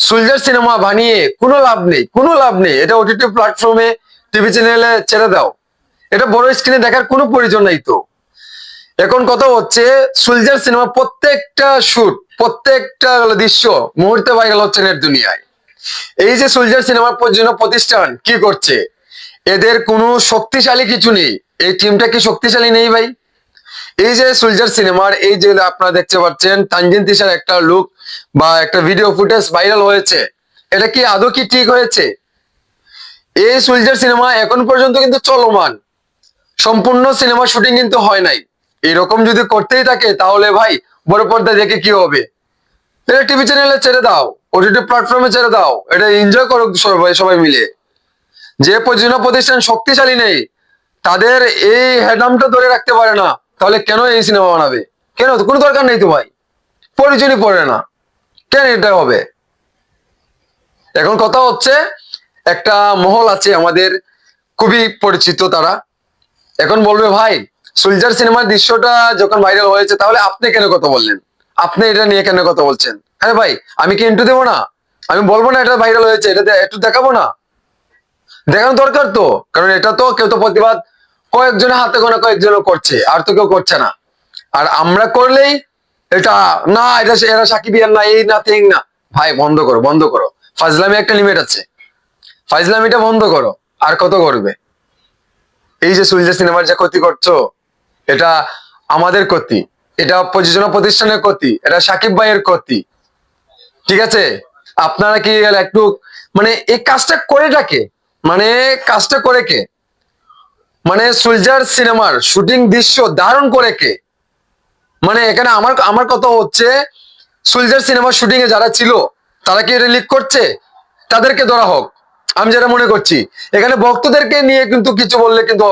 Soldier cinema বানিয়ে কোনো লাভ নেই, কোনো লাভ নেই। এটা ওটিটি প্ল্যাটফর্মে টিভি চ্যানেলে ছেড়ে দাও। এটা বড় স্ক্রিনে দেখার কোনো প্রয়োজন নাই তো। এখন কথা হচ্ছে, সোলজার সিনেমা প্রত্যেকটা শুট প্রত্যেকটা দৃশ্য মুহূর্তে ভাইরাল হচ্ছে নেট দুনিয়ায়। এই যে সোলজার সিনেমার জন্য প্রতিষ্ঠান কি করছে? এদের কোনো শক্তিশালী কিছু নেই। এই টিমটা কি শক্তিশালী নেই ভাই? এই যে সোলজার সিনেমার এই যে আপনারা দেখতে পাচ্ছেন তানজিন তিশার একটা লুক বা একটা ভিডিও ফুটেজ ভাইরাল হয়েছে। এটা কি আদৌ কি ঠিক হয়েছে? এই সোলজার সিনেমা এখন পর্যন্ত কিন্তু চলমান। সম্পূর্ণ সিনেমা শুটিং কিন্তু হয় নাই। এরকম যদি করতেই থাকে, তাহলে ভাই, বড় পর্দা দেখে কি হবে? এটা টিভি চ্যানেলে ছেড়ে দাও ওটিটি প্ল্যাটফর্মে ছেড়ে দাও, এটা এনজয় করুক সবাই সবাই মিলে। যে প্রযোজনা প্রতিষ্ঠান শক্তিশালী নেই, তাদের এই হেডামটা ধরে রাখতে পারে না। তাহলে কেন এই সিনেমা বানাবে? কেন? কোনো দরকার নেই তো ভাই। প্রয়োজনই পড়ে না। কেন এটা হবে? এখন কথা হচ্ছে, একটা মহল আছে আমাদের, খুবই পরিচিত তারা। এখন বলবে, ভাই, সুলজার সিনেমার দৃশ্যটা যখন ভাইরাল হয়েছে, তাহলে আপনি কেন কথা বললেন? আপনি এটা নিয়ে কেন কথা বলছেন? হ্যাঁ ভাই, আমি কি ইন্টু দেবো না? আমি বলব না এটা ভাইরাল হয়েছে, এটা একটু দেখাবো না? দেখানো দরকার তো। কারণ এটা তো কেউ তো প্রতিবাদ কয়েকজনের হাতে গোনা কয়েকজন করছে, আর তো কেউ করছে না। আর আমরা করলেই এটা, না, এটা এরা সাকিব ইয়ার না, এই না থিং না। ভাই, বন্ধ করো বন্ধ করো। ফাজলামি একটা লিমিট আছে। ফাজলামিটা বন্ধ করো, আর কত করবে? এই যে সুলজা সিনেমার যে ক্ষতি করছ, এটা আমাদের ক্ষতি, এটা প্রযোজনা প্রতিষ্ঠানের ক্ষতি, এটা সাকিব ভাইয়ের ক্ষতি। ঠিক আছে? আপনারা কি একটু মানে এই কাজটা করে ডাকে মানে কাজটা করে কে? মানে সুলজার সিনেমার শুটিং দৃশ্য ধারণ করে কে? মানে এখানে আমার আমার কথা হচ্ছে, সোলজার সিনেমার শুটিং এ যারা ছিল, তারা কি এটা লিক করছে? তাদেরকে ধরা হোক। আমি যেটা মনে করছি, এখানে ভক্তদেরকে নিয়ে কিন্তু কিছু বললে কিন্তু